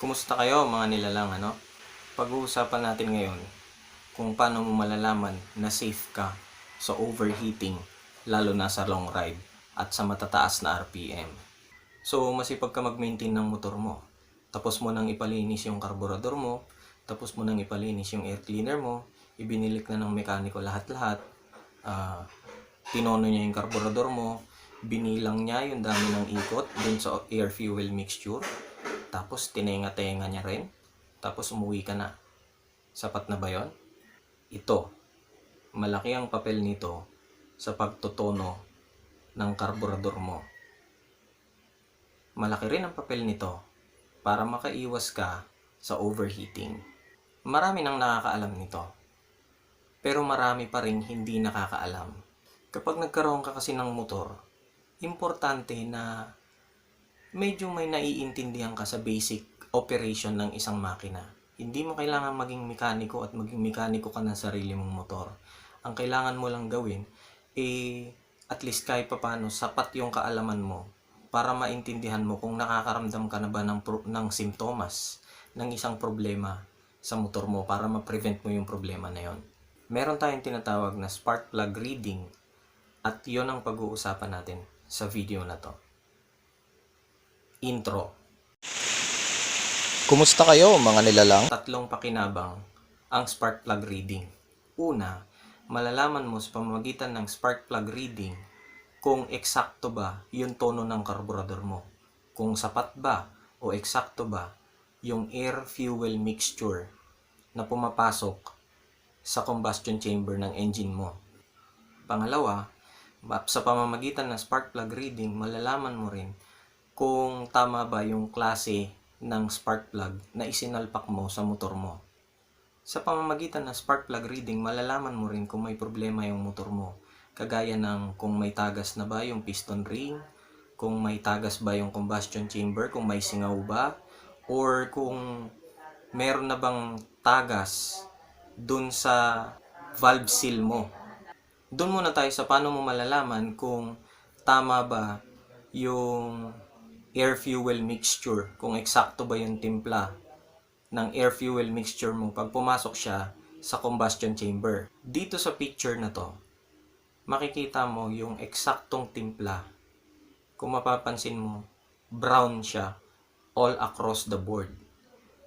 Kumusta kayo mga nilalang ano? Pag-uusapan natin ngayon kung paano mo malalaman na safe ka sa overheating lalo na sa long ride at sa matataas na RPM. So masipag ka mag-maintain ng motor mo. Tapos mo nang ipalinis yung karburador mo, tapos mo nang ipalinis yung air cleaner mo, ibinilik na ng mekaniko lahat-lahat. Ah, tinono niya yung karburador mo, binilang niya yung dami ng ikot dun sa air fuel mixture. Tapos tinenga-tenga niya rin. Tapos umuwi ka na. Sapat na ba yon? Ito. Malaki ang papel nito sa pagtotono ng karburador mo. Malaki rin ang papel nito para makaiwas ka sa overheating. Marami nang nakakaalam nito. Pero marami pa rin hindi nakakaalam. Kapag nagkaroon ka kasi ng motor, importante na medyo may naiintindihan ka sa basic operation ng isang makina. Hindi mo kailangan maging mekaniko at maging mekaniko ka ng sarili mong motor. Ang kailangan mo lang gawin, eh, at least kahit papano, sapat yung kaalaman mo para maintindihan mo kung nakakaramdam ka na ba ng, ng simptomas ng isang problema sa motor mo para ma-prevent mo yung problema na yon. Meron tayong tinatawag na spark plug reading at yon ang pag-uusapan natin sa video na to. Intro. Kumusta kayo mga nilalang? Tatlong pakinabang ang spark plug reading. Una, malalaman mo sa pamamagitan ng spark plug reading kung eksakto ba yung tono ng karburador mo. Kung sapat ba o eksakto ba yung air fuel mixture na pumapasok sa combustion chamber ng engine mo. Pangalawa, sa pamamagitan ng spark plug reading, malalaman mo rin kung tama ba yung klase ng spark plug na isinalpak mo sa motor mo. Sa pamamagitan ng spark plug reading, malalaman mo rin kung may problema yung motor mo. Kagaya ng kung may tagas na ba yung piston ring, kung may tagas ba yung combustion chamber, kung may singaw ba, or kung meron na bang tagas dun sa valve seal mo. Doon muna tayo sa paano mo malalaman kung tama ba yung air fuel mixture, kung eksakto ba yung timpla ng air fuel mixture mo pag pumasok siya sa combustion chamber. Dito sa picture na to, makikita mo yung eksaktong timpla. Kung mapapansin mo, brown siya all across the board.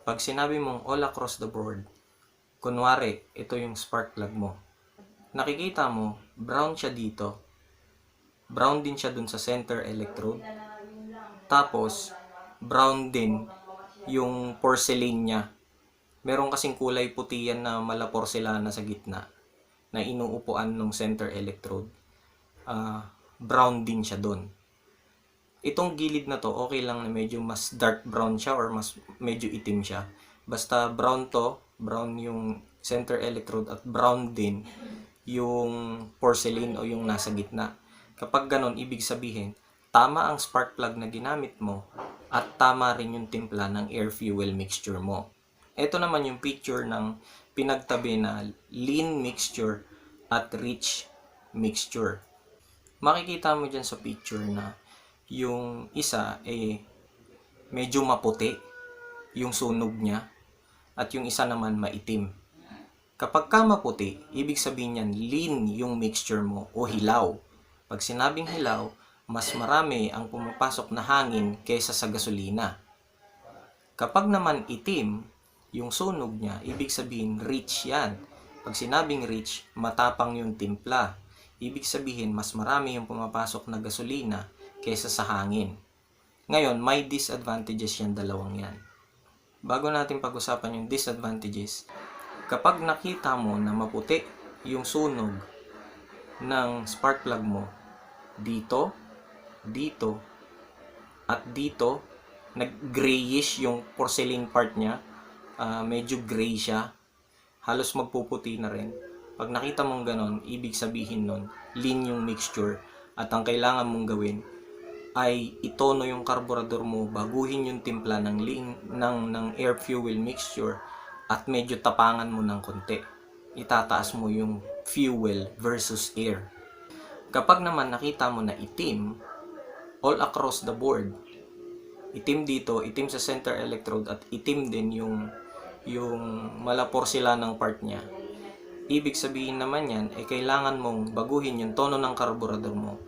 Pag sinabi mong all across the board, kunwari, ito yung spark plug mo. Nakikita mo, brown siya dito. Brown din siya dun sa center electrode. Tapos, brown din yung porcelain niya. Meron kasing kulay puti yan na mala porcelana sa gitna na inuupuan ng center electrode. Ah, brown din siya doon. Itong gilid na to, okay lang na medyo mas dark brown siya or mas medyo itim siya. Basta brown to, brown yung center electrode at brown din yung porcelain o yung nasa gitna. Kapag ganon, ibig sabihin, tama ang spark plug na ginamit mo at tama rin yung timpla ng air fuel mixture mo. Ito naman yung picture ng pinagtabi na lean mixture at rich mixture. Makikita mo dyan sa picture na yung isa eh medyo maputi yung sunog niya at yung isa naman maitim. Kapag ka maputi, ibig sabihin yan lean yung mixture mo o hilaw. Pag sinabing hilaw, mas marami ang pumapasok na hangin kaysa sa gasolina. Kapag naman itim, yung sunog niya, ibig sabihin rich yan. Pag sinabing rich, matapang yung timpla. Ibig sabihin, mas marami yung pumapasok na gasolina kaysa sa hangin. Ngayon, may disadvantages yan dalawang yan. Bago natin pag-usapan yung disadvantages, kapag nakita mo na maputi yung sunog ng spark plug mo dito, dito, at dito, nag-grayish yung porcelain part niya, ah, medyo gray siya, halos magpuputi na rin. Pag nakita mong ganon, ibig sabihin nun, lean yung mixture, at ang kailangan mong gawin ay itono yung karburador mo, baguhin yung timpla ng, lean, ng, ng air fuel mixture, at medyo tapangan mo ng konti. Itataas mo yung fuel versus air. Kapag naman nakita mo na itim, all across the board, Itim dito, itim sa center electrode at itim din yung yung malapor sila ng part niya. Ibig sabihin naman yan, ay kailangan mong baguhin yung tono ng karburador mo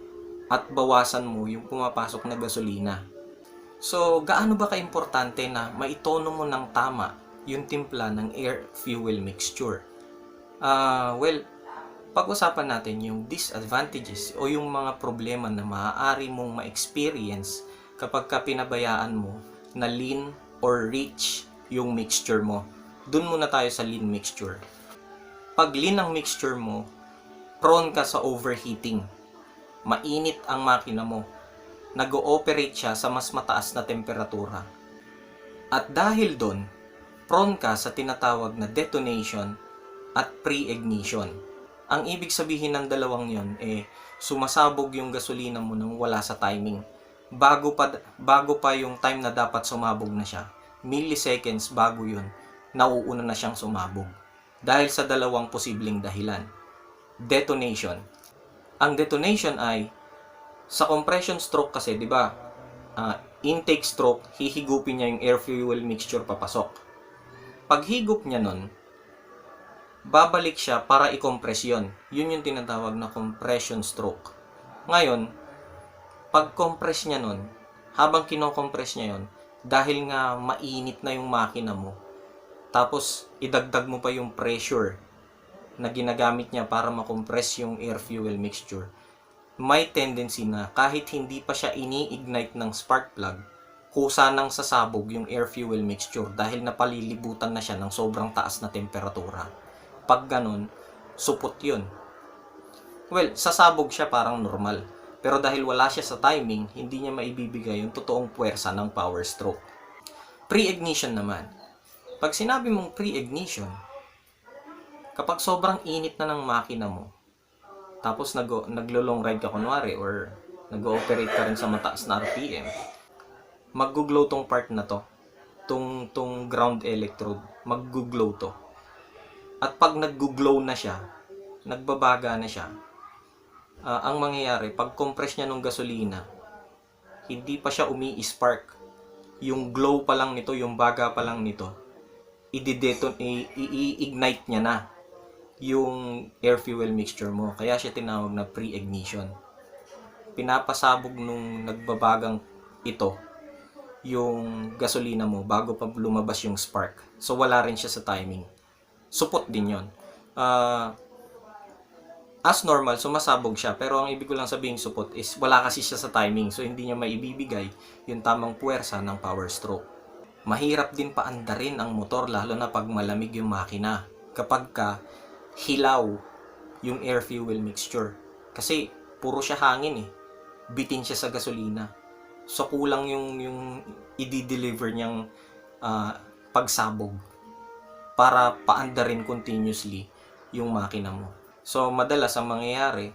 at bawasan mo yung pumapasok na gasolina. So, gaano ba kaimportante na maitono mo ng tama yung timpla ng air-fuel mixture? Ah, well, pag-usapan natin yung disadvantages o yung mga problema na maaari mong ma-experience kapag ka pinabayaan mo na lean or rich yung mixture mo. Doon muna tayo sa lean mixture. Pag lean ang mixture mo, prone ka sa overheating. Mainit ang makina mo. Nag-ooperate siya sa mas mataas na temperatura. At dahil doon, prone ka sa tinatawag na detonation at pre-ignition. Ang ibig sabihin ng dalawang yon eh sumasabog yung gasolina mo nang wala sa timing. Bago pa bago pa yung time na dapat sumabog na siya, milliseconds bago yun, nauuna na siyang sumabog. Dahil sa dalawang posibleng dahilan. Detonation. Ang detonation ay sa compression stroke kasi, 'di ba? ah, intake stroke, hihigupin niya yung air fuel mixture papasok. Pag higup niya nun, babalik siya para i-compress yun. Yun yung tinatawag na compression stroke. Ngayon, pag compress niya nun, habang kinocompress niya yun, dahil nga mainit na yung makina mo, tapos idagdag mo pa yung pressure na ginagamit niya para makompress yung air fuel mixture, may tendency na kahit hindi pa siya ini-ignite ng spark plug, kusa nang sasabog yung air fuel mixture dahil napalilibutan na siya ng sobrang taas na temperatura. Pag ganun, supot yun. Well, sasabog siya parang normal. Pero dahil wala siya sa timing, hindi niya maibibigay yung totoong puwersa ng power stroke. Pre-ignition naman. Pag sinabi mong pre-ignition, kapag sobrang init na ng makina mo, tapos nag naglo-long ride ka kunwari or nag-ooperate ka rin sa mataas na RPM, mag-glow tong part na to. Tong, tong ground electrode, mag-glow to. At pag nag-glow na siya, nagbabaga na siya, ah, ang mangyayari, pag compress niya ng gasolina, hindi pa siya umi-spark. Yung glow pa lang nito, yung baga pa lang nito, i-ignite niya na yung air fuel mixture mo. Kaya siya tinawag na pre-ignition. Pinapasabog nung nagbabagang ito yung gasolina mo bago pa lumabas yung spark. So wala rin siya sa timing. Supot din yon. Ah, as normal, sumasabog siya. Pero ang ibig ko lang sabihin supot is wala kasi siya sa timing. So hindi niya maibibigay yung tamang puwersa ng power stroke. Mahirap din paandarin ang motor lalo na pag malamig yung makina. Kapag ka hilaw yung air fuel mixture. Kasi puro siya hangin eh. Bitin siya sa gasolina. So kulang yung yung i-deliver niyang ah, pagsabog para paandarin continuously yung makina mo. So madalas ang mangyayari,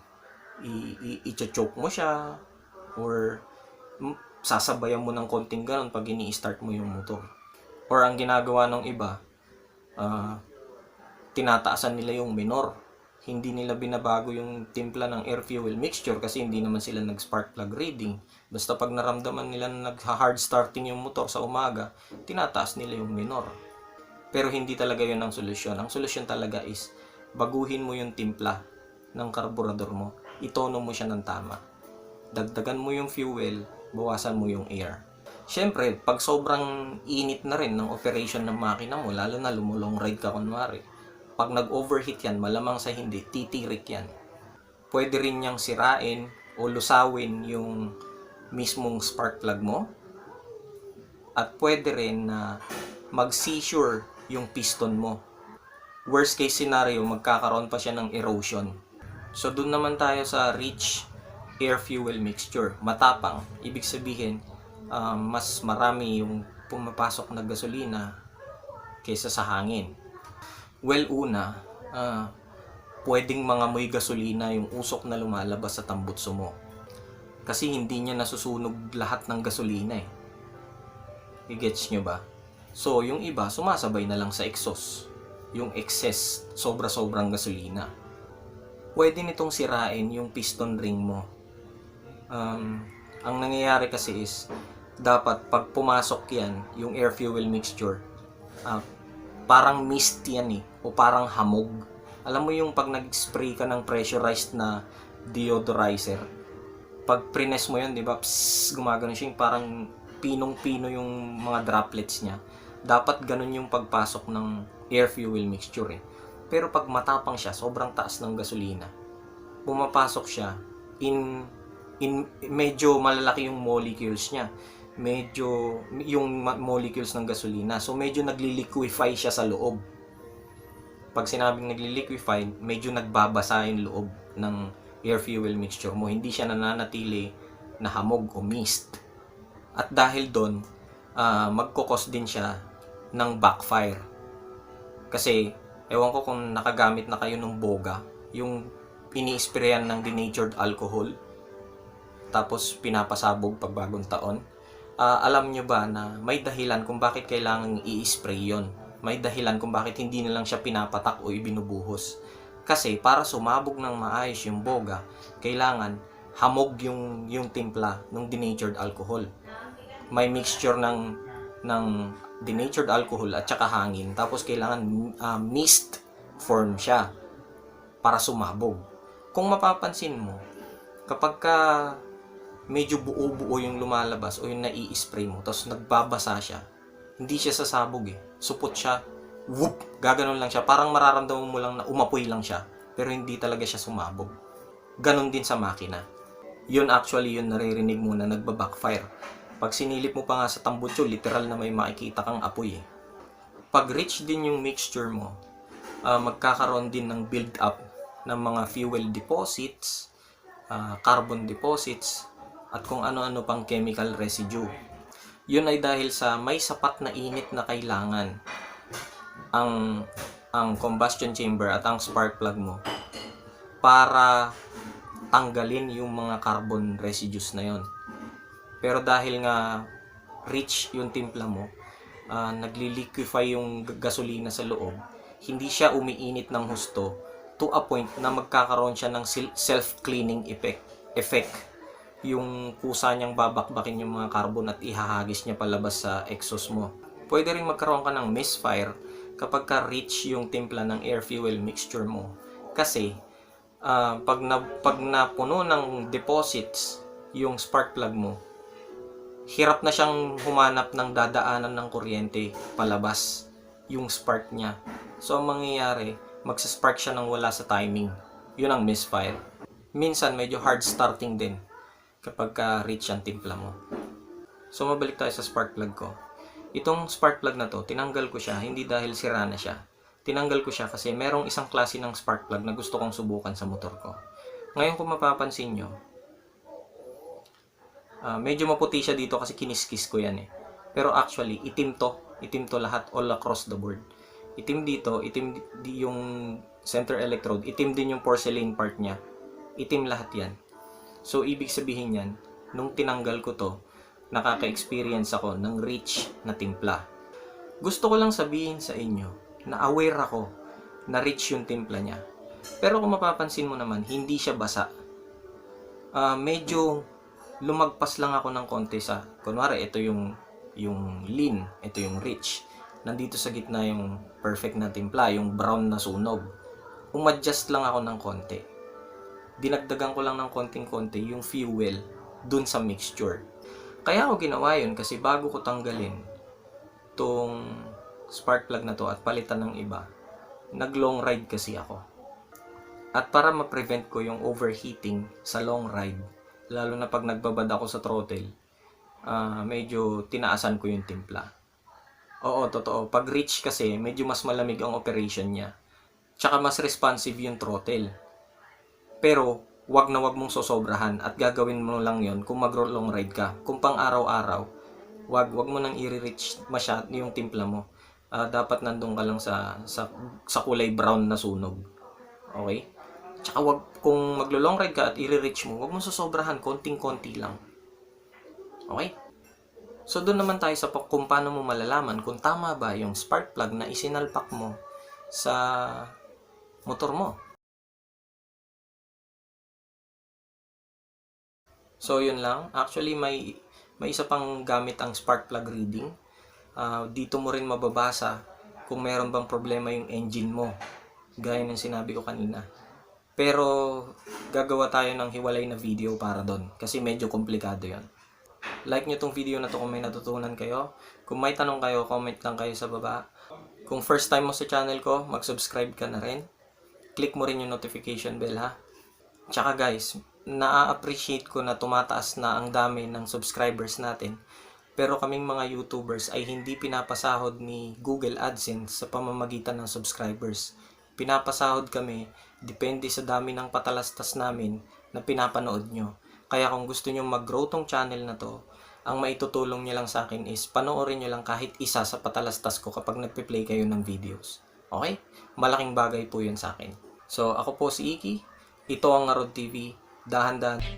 i-choke mo siya or sasabayan mo ng konting ganon pag ini-start mo yung motor. Or ang ginagawa ng iba, ah, tinataasan nila yung minor. Hindi nila binabago yung timpla ng air fuel mixture kasi hindi naman sila nag-spark plug reading. Basta pag naramdaman nila na nag-hard starting yung motor sa umaga, tinataas nila yung minor. Pero hindi talaga yun ang solusyon. Ang solusyon talaga is baguhin mo yung timpla ng karburador mo. Itono mo siya ng tama. Dagdagan mo yung fuel, bawasan mo yung air. Siyempre, pag sobrang init na rin ng operation ng makina mo, lalo na lumulong ride ka kunwari, pag nag-overheat yan, malamang sa hindi, titirik yan. Pwede rin niyang sirain o lusawin yung mismong spark plug mo. At pwede rin na mag-seizure yung piston mo. Worst case scenario, magkakaroon pa siya ng erosion. So, dun naman tayo sa rich air fuel mixture. Matapang. Ibig sabihin, um, mas marami yung pumapasok na gasolina kaysa sa hangin. Well, una, ah, pwedeng mangamoy gasolina yung usok na lumalabas sa tambutso mo. Kasi hindi niya nasusunog lahat ng gasolina eh. I-gets nyo ba? So, yung iba, sumasabay na lang sa exhaust. Yung excess, sobra-sobrang gasolina. Pwede nitong sirain yung piston ring mo. Um, ang nangyayari kasi is, dapat pag pumasok yan, yung air fuel mixture, ah, parang mist yan eh, o parang hamog. Alam mo yung pag nag-spray ka ng pressurized na deodorizer, pag prines mo yun, di ba, psss, gumagano siya, parang pinong-pino yung mga droplets niya. Dapat ganun yung pagpasok ng air fuel mixture eh. Pero pag matapang siya, sobrang taas ng gasolina, pumapasok siya in in medyo malalaki yung molecules niya. Medyo yung molecules ng gasolina. So medyo nagli-liquefy siya sa loob. Pag sinabing nagli-liquefy, medyo nagbabasa yung loob ng air fuel mixture mo. Hindi siya nananatili na hamog o mist. At dahil doon, ah, magkukos din siya ng backfire. Kasi, ewan ko kung nakagamit na kayo ng boga, yung ini-sprayan ng denatured alcohol, tapos pinapasabog pag bagong taon. Ah, alam nyo ba na may dahilan kung bakit kailangan i-spray yon? May dahilan kung bakit hindi na lang siya pinapatak o ibinubuhos. Kasi para sumabog ng maayos yung boga, kailangan hamog yung yung timpla ng denatured alcohol. May mixture ng ng denatured alcohol at saka hangin. Tapos kailangan ah, mist form siya para sumabog. Kung mapapansin mo, kapag ka medyo buo-buo yung lumalabas o yung nai-spray mo, tapos nagbabasa siya, hindi siya sasabog eh. Supot siya, whoop, gaganon lang siya. Parang mararamdaman mo lang na umapoy lang siya, pero hindi talaga siya sumabog. Ganon din sa makina. Yun actually yun naririnig mo na nagba-backfire. Pag sinilip mo pa nga sa tambutso, literal na may makikita kang apoy eh. Pag rich din yung mixture mo, ah, magkakaroon din ng build-up ng mga fuel deposits, ah, carbon deposits, at kung ano-ano pang chemical residue. Yun ay dahil sa may sapat na init na kailangan ang ang combustion chamber at ang spark plug mo para tanggalin yung mga carbon residues na yon. Pero dahil nga rich yung timpla mo, ah, nagli-liquefy yung gasolina sa loob, hindi siya umiinit ng husto to a point na magkakaroon siya ng self-cleaning effect. effect. Yung kusa niyang babakbakin yung mga carbon at ihahagis niya palabas sa exhaust mo. Pwede rin magkaroon ka ng misfire kapag ka rich yung timpla ng air fuel mixture mo. Kasi ah, pag, na, pag napuno ng deposits yung spark plug mo, hirap na siyang humanap ng dadaanan ng kuryente palabas yung spark niya. So, ang mangyayari, magsaspark siya ng wala sa timing. Yun ang misfire. Minsan, medyo hard starting din kapag ka reach ang timpla mo. So, mabalik tayo sa spark plug ko. Itong spark plug na to, tinanggal ko siya hindi dahil sira na siya. Tinanggal ko siya kasi merong isang klase ng spark plug na gusto kong subukan sa motor ko. Ngayon kung mapapansin nyo, ah, medyo maputi siya dito kasi kiniskis ko yan eh. Pero actually, itim to. Itim to lahat all across the board. Itim dito, itim di- yung center electrode, itim din yung porcelain part niya. Itim lahat yan. So, ibig sabihin yan, nung tinanggal ko to, nakaka-experience ako ng rich na timpla. Gusto ko lang sabihin sa inyo na aware ako na rich yung timpla niya. Pero kung mapapansin mo naman, hindi siya basa. Ah, medyo lumagpas lang ako ng konti sa, kunwari, ito yung, yung lean, ito yung rich. Nandito sa gitna yung perfect na timpla, yung brown na sunog. Umadjust lang ako ng konti. Dinagdagan ko lang ng konting-konti yung fuel dun sa mixture. Kaya ako ginawa yun kasi bago ko tanggalin tong spark plug na to at palitan ng iba, nag long ride kasi ako. At para ma-prevent ko yung overheating sa long ride, lalo na pag nagbabad ako sa throttle, ah, medyo tinaasan ko yung timpla. Oo, totoo. Pag reach kasi, medyo mas malamig ang operation niya. Tsaka mas responsive yung throttle. Pero, wag na wag mong sosobrahan at gagawin mo lang yon kung mag long ride ka. Kung pang araw-araw, wag wag mo nang i-reach masyad yung timpla mo. Ah, dapat nandun ka lang sa, sa sa kulay brown na sunog. Okay? Tsaka wag kung maglo-long ride ka at i-reach mo, wag mo sosobrahan, konting-konti lang. Okay? So doon naman tayo sa kung paano mo malalaman kung tama ba yung spark plug na isinalpak mo sa motor mo. So yun lang. Actually may may isa pang gamit ang spark plug reading. Ah, dito mo rin mababasa kung meron bang problema yung engine mo. Gaya ng sinabi ko kanina. Pero gagawa tayo ng hiwalay na video para doon kasi medyo komplikado yan. Like nyo tong video na to kung may natutunan kayo. Kung may tanong kayo, comment lang kayo sa baba. Kung first time mo sa channel ko, mag-subscribe ka na rin. Click mo rin yung notification bell ha. Tsaka guys, naa-appreciate ko na tumataas na ang dami ng subscribers natin. Pero kaming mga YouTubers ay hindi pinapasahod ni Google AdSense sa pamamagitan ng subscribers. Pinapasahod kami depende sa dami ng patalastas namin na pinapanood nyo. Kaya kung gusto nyo mag-grow tong channel na to, ang maitutulong nyo lang sa akin is panoorin nyo lang kahit isa sa patalastas ko kapag nagpe-play kayo ng videos. Okay? Malaking bagay po yun sa akin. So, ako po si Iki. Ito ang Arod TV. Dahan-dahan.